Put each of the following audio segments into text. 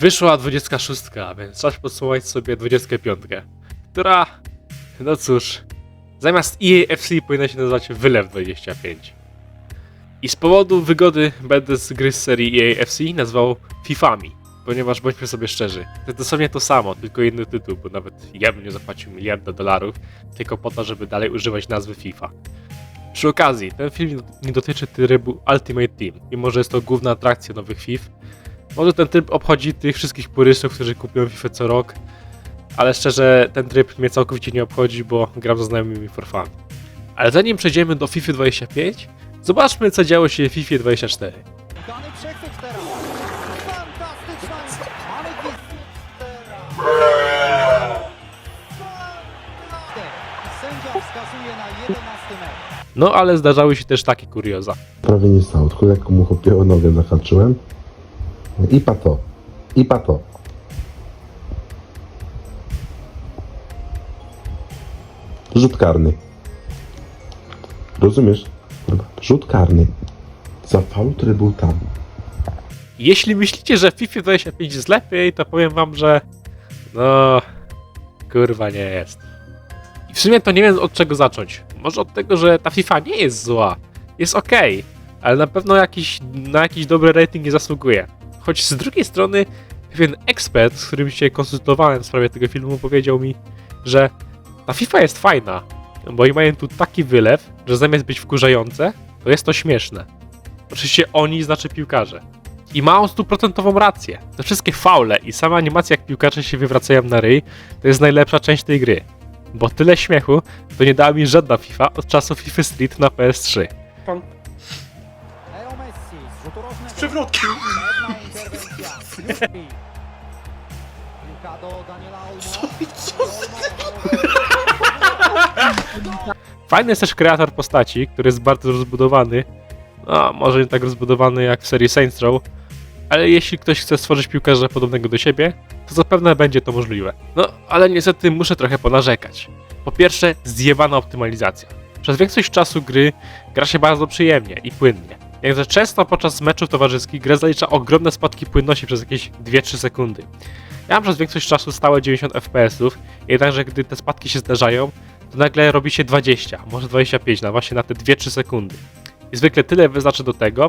Wyszła 26, więc czas podsumować sobie 25, która, no cóż, zamiast EAFC powinna się nazywać Wylew 25. I z powodu wygody będę z gry z serii EAFC nazwał FIFAmi, ponieważ bądźmy sobie szczerzy, to jest dosłownie to samo, tylko inny tytuł, bo nawet ja bym nie zapłacił miliarda dolarów, tylko po to, żeby dalej używać nazwy FIFA. Przy okazji, ten film nie dotyczy trybu Ultimate Team, mimo że jest to główna atrakcja nowych FIF. Może ten tryb obchodzi tych wszystkich purystów, którzy kupują FIFA co rok, ale szczerze ten tryb mnie całkowicie nie obchodzi, bo gram ze znajomymi for fun. Ale zanim przejdziemy do FIFA 25, zobaczmy co działo się w FIFA 24. Dany przechwyt teraz. Fantastyczna. Mamy gwizdek. I Sędzia wskazuje na 11 metr. No ale zdarzały się też takie kurioza. prawie nie stało, tylko lekko mu chopiło nogę zahaczyłem. I pato. I pato. Rzut karny. Rozumiesz? Rzut karny. Za faul, który był tam. Jeśli myślicie, że FIFA 25 jest lepiej, to powiem wam, że no kurwa nie jest. I w sumie to nie wiem od czego zacząć. Może od tego, że ta FIFA nie jest zła. Jest ok, ale na pewno jakiś, na jakiś dobry rating nie zasługuje. Choć z drugiej strony pewien ekspert, z którym się konsultowałem w sprawie tego filmu, powiedział mi, że ta FIFA jest fajna, bo i mają tu taki wylew, że zamiast być wkurzające, to jest to śmieszne. Oczywiście oni znaczy piłkarze. I ma on stuprocentową rację. Te wszystkie faule i sama animacja, jak piłkarze się wywracają na ryj, to jest najlepsza część tej gry. Bo tyle śmiechu to nie dała mi żadna FIFA od czasu FIFA Street na PS3. Leo Messi z przewrotkiem. Piłka. Fajny jest też kreator postaci, który jest bardzo rozbudowany. No, może nie tak rozbudowany jak w serii Saints Row, ale jeśli ktoś chce stworzyć piłkarza podobnego do siebie, to zapewne będzie to możliwe. No, ale niestety muszę trochę ponarzekać. Po pierwsze, zjebana optymalizacja. Przez większość czasu gry gra się bardzo przyjemnie i płynnie. Jakże często podczas meczów towarzyskich gra zalicza ogromne spadki płynności przez jakieś 2-3 sekundy. Ja mam przez większość czasu stałe 90 FPS-ów, jednakże gdy te spadki się zdarzają, to nagle robi się 20, może 25 na właśnie na te 2-3 sekundy. I zwykle tyle wystarczy do tego,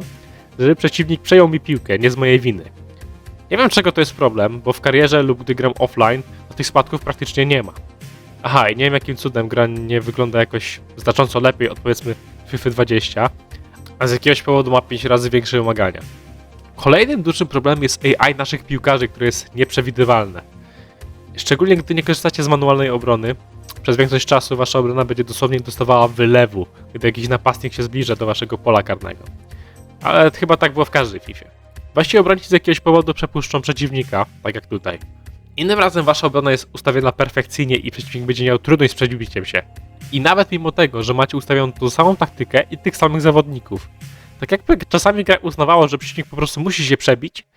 żeby przeciwnik przejął mi piłkę, nie z mojej winy. Nie wiem czego to jest problem, bo w karierze lub gdy gram offline, to tych spadków praktycznie nie ma. Aha, i nie wiem jakim cudem gra nie wygląda jakoś znacząco lepiej od powiedzmy FIFA 20, a z jakiegoś powodu ma 5 razy większe wymagania. Kolejnym dużym problemem jest AI naszych piłkarzy, które jest nieprzewidywalne. Szczególnie gdy nie korzystacie z manualnej obrony, przez większość czasu wasza obrona będzie dosłownie dostawała wylewu, gdy jakiś napastnik się zbliża do waszego pola karnego. Ale chyba tak było w każdej FIFA. Wasi obrońcy z jakiegoś powodu przepuszczą przeciwnika, tak jak tutaj. Innym razem wasza obrona jest ustawiona perfekcyjnie i przeciwnik będzie miał trudność z przebiciem się. I nawet mimo tego, że macie ustawioną tą samą taktykę i tych samych zawodników. Tak jakby czasami gra uznawała, że przeciwnik po prostu musi się przebić,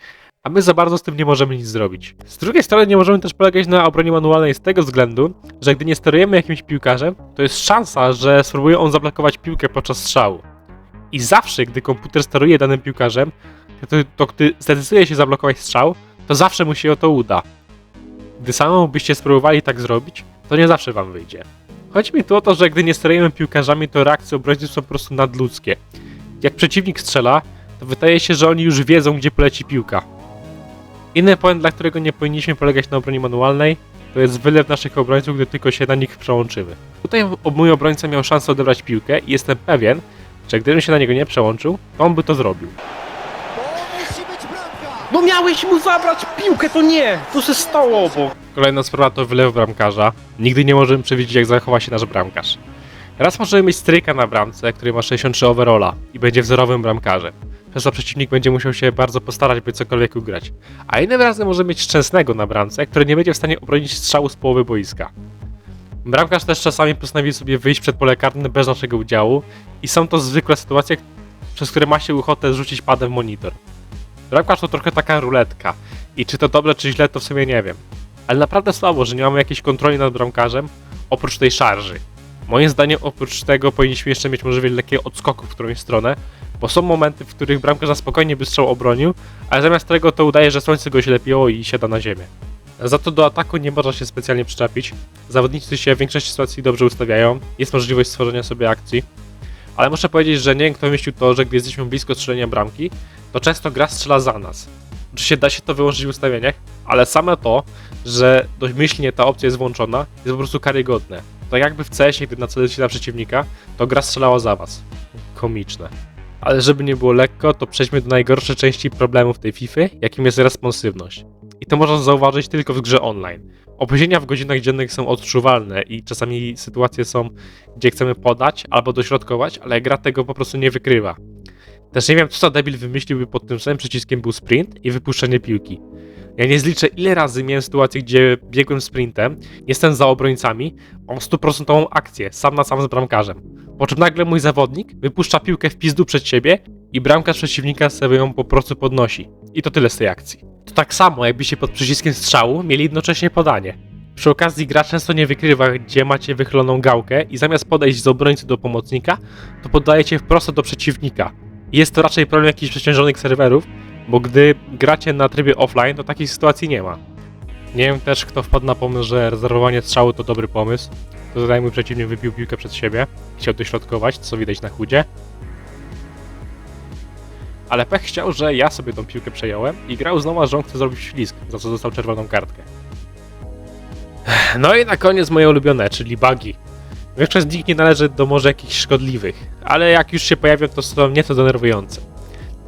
a my za bardzo z tym nie możemy nic zrobić. Z drugiej strony nie możemy też polegać na obronie manualnej z tego względu, że gdy nie sterujemy jakimś piłkarzem, to jest szansa, że spróbuje on zablokować piłkę podczas strzału. I zawsze, gdy komputer steruje danym piłkarzem, to, to gdy zdecyduje się zablokować strzał, to zawsze mu się o to uda. Gdy samemu byście spróbowali tak zrobić, to nie zawsze wam wyjdzie. Chodzi mi tu o to, że gdy nie sterujemy piłkarzami, to reakcje obrońców są po prostu nadludzkie. Jak przeciwnik strzela, to wydaje się, że oni już wiedzą, gdzie poleci piłka. Inny point, dla którego nie powinniśmy polegać na obronie manualnej, to jest wylew naszych obrońców, gdy tylko się na nich przełączymy. Tutaj mój obrońca miał szansę odebrać piłkę i jestem pewien, że gdybym się na niego nie przełączył, to on by to zrobił. No miałeś mu zabrać piłkę, to nie! To się stało obok. Kolejna sprawa to wylew bramkarza. Nigdy nie możemy przewidzieć, jak zachowa się nasz bramkarz. Raz możemy mieć stryka na bramce, który ma 63 overalla i będzie wzorowym bramkarzem. Przez to przeciwnik będzie musiał się bardzo postarać, by cokolwiek ugrać. A innym razem może mieć szczęsnego na bramce, który nie będzie w stanie obronić strzału z połowy boiska. Bramkarz też czasami postanowi sobie wyjść przed pole karne bez naszego udziału i są to zwykłe sytuacje, przez które ma się ochotę zrzucić padem w monitor. Bramkarz to trochę taka ruletka i czy to dobrze czy źle to w sumie nie wiem. Ale naprawdę słabo, że nie mamy jakiejś kontroli nad bramkarzem, oprócz tej szarży. Moim zdaniem oprócz tego powinniśmy jeszcze mieć możliwość lekkiego odskoku w którąś stronę, Bo są momenty, w których bramkarz na spokojnie by strzał obronił, ale zamiast tego to udaje, że słońce go ślepiło i siada na ziemię. Za to do ataku nie można się specjalnie przyczepić. Zawodnicy się w większości sytuacji dobrze ustawiają, jest możliwość stworzenia sobie akcji. Ale muszę powiedzieć, że nie wiem kto wymyślił to, że gdy jesteśmy blisko strzelenia bramki, to często gra strzela za nas. Oczywiście da się to wyłączyć w ustawieniach, ale same to, że domyślnie ta opcja jest włączona, jest po prostu karygodne. To jakby w CS-ie, gdy nacelujecie na przeciwnika, to gra strzelała za was. Komiczne. Ale żeby nie było lekko, to przejdźmy do najgorszej części problemów tej FIFA, jakim jest responsywność. I to można zauważyć tylko w grze online. Opóźnienia w godzinach dziennych są odczuwalne i czasami sytuacje są, gdzie chcemy podać albo dośrodkować, ale gra tego po prostu nie wykrywa. Też nie wiem, co za debil wymyśliłby pod tym samym przyciskiem był sprint i wypuszczenie piłki. Ja nie zliczę, ile razy miałem sytuację, gdzie biegłem sprintem, jestem za obrońcami, mam stuprocentową akcję, sam na sam z bramkarzem. Po czym nagle mój zawodnik wypuszcza piłkę w pizdu przed siebie i bramkarz przeciwnika sobie ją po prostu podnosi. I to tyle z tej akcji. To tak samo, jakbyście pod przyciskiem strzału mieli jednocześnie podanie. Przy okazji gra często nie wykrywa, gdzie macie wychyloną gałkę i zamiast podejść z obrońcy do pomocnika, to podajecie wprost do przeciwnika. Jest to raczej problem jakichś przeciążonych serwerów, bo gdy gracie na trybie offline, to takiej sytuacji nie ma. Nie wiem też, kto wpadł na pomysł, że rezerwowanie strzału to dobry pomysł. To tutaj mój przeciwnik wypił piłkę przed siebie, chciał dośrodkować, co widać na chudzie. Ale pech chciał, że ja sobie tą piłkę przejąłem i grał znowu, że on chce zrobić ślizg, za co dostał czerwoną kartkę. No i na koniec moje ulubione, czyli bugi. Większość z nich nie należy do może jakichś szkodliwych, ale jak już się pojawią, to są nieco denerwujące.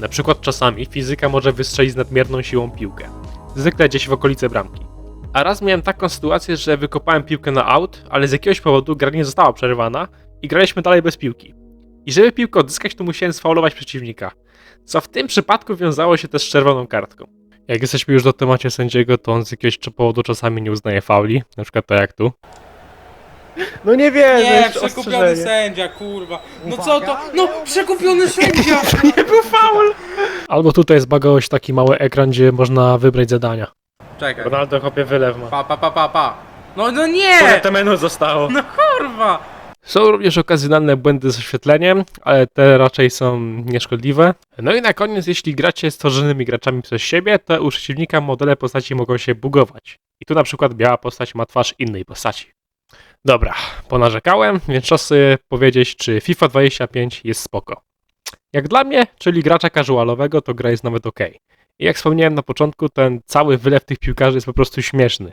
Na przykład czasami fizyka może wystrzelić z nadmierną siłą piłkę, zwykle gdzieś w okolice bramki. A raz miałem taką sytuację, że wykopałem piłkę na aut, ale z jakiegoś powodu gra nie została przerwana i graliśmy dalej bez piłki. I żeby piłkę odzyskać, to musiałem sfaulować przeciwnika, co w tym przypadku wiązało się też z czerwoną kartką. Jak jesteśmy już do temacie sędziego, to on z jakiegoś powodu czasami nie uznaje fauli, na przykład tak jak tu. No nie wiem, Nie, przekupiony ostrzeżenie. sędzia, kurwa. No Uwaga, co to? No, przekupiony sędzia! Nie był faul! Albo tutaj jest bagoś taki mały ekran, gdzie można wybrać zadania. Czekaj. Ronaldo chopie wylew ma. Pa, pa, pa, pa, pa. No, no nie! te menu zostało. No kurwa! Są również okazjonalne błędy z oświetleniem, ale te raczej są nieszkodliwe. No i na koniec, jeśli gracie z tworzonymi graczami przez siebie, to u przeciwnika modele postaci mogą się bugować. I tu na przykład biała postać ma twarz innej postaci. Dobra, ponarzekałem, więc czas sobie powiedzieć, czy FIFA 25 jest spoko. Jak dla mnie, czyli gracza casualowego, to gra jest nawet ok. I jak wspomniałem na początku, ten cały wylew tych piłkarzy jest po prostu śmieszny.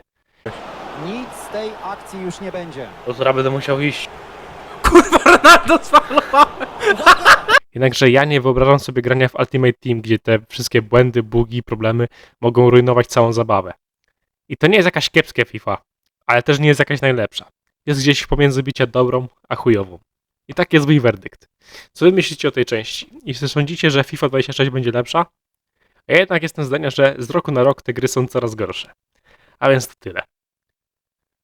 Nic z tej akcji już nie będzie. To zaraz będę musiał iść. Kurwa, Ronaldo sfalował! Jednakże ja nie wyobrażam sobie grania w Ultimate Team, gdzie te wszystkie błędy, bugi, problemy mogą rujnować całą zabawę. I to nie jest jakaś kiepska FIFA, ale też nie jest jakaś najlepsza. Jest gdzieś pomiędzy bycia dobrą, a chujową. I tak jest mój werdykt. Co wy myślicie o tej części? Jeśli sądzicie, że FIFA 26 będzie lepsza? Ja jednak jestem zdania, że z roku na rok te gry są coraz gorsze. A więc to tyle.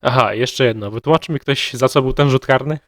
Aha, jeszcze jedno. Wytłumaczy mi ktoś, za co był ten rzut karny?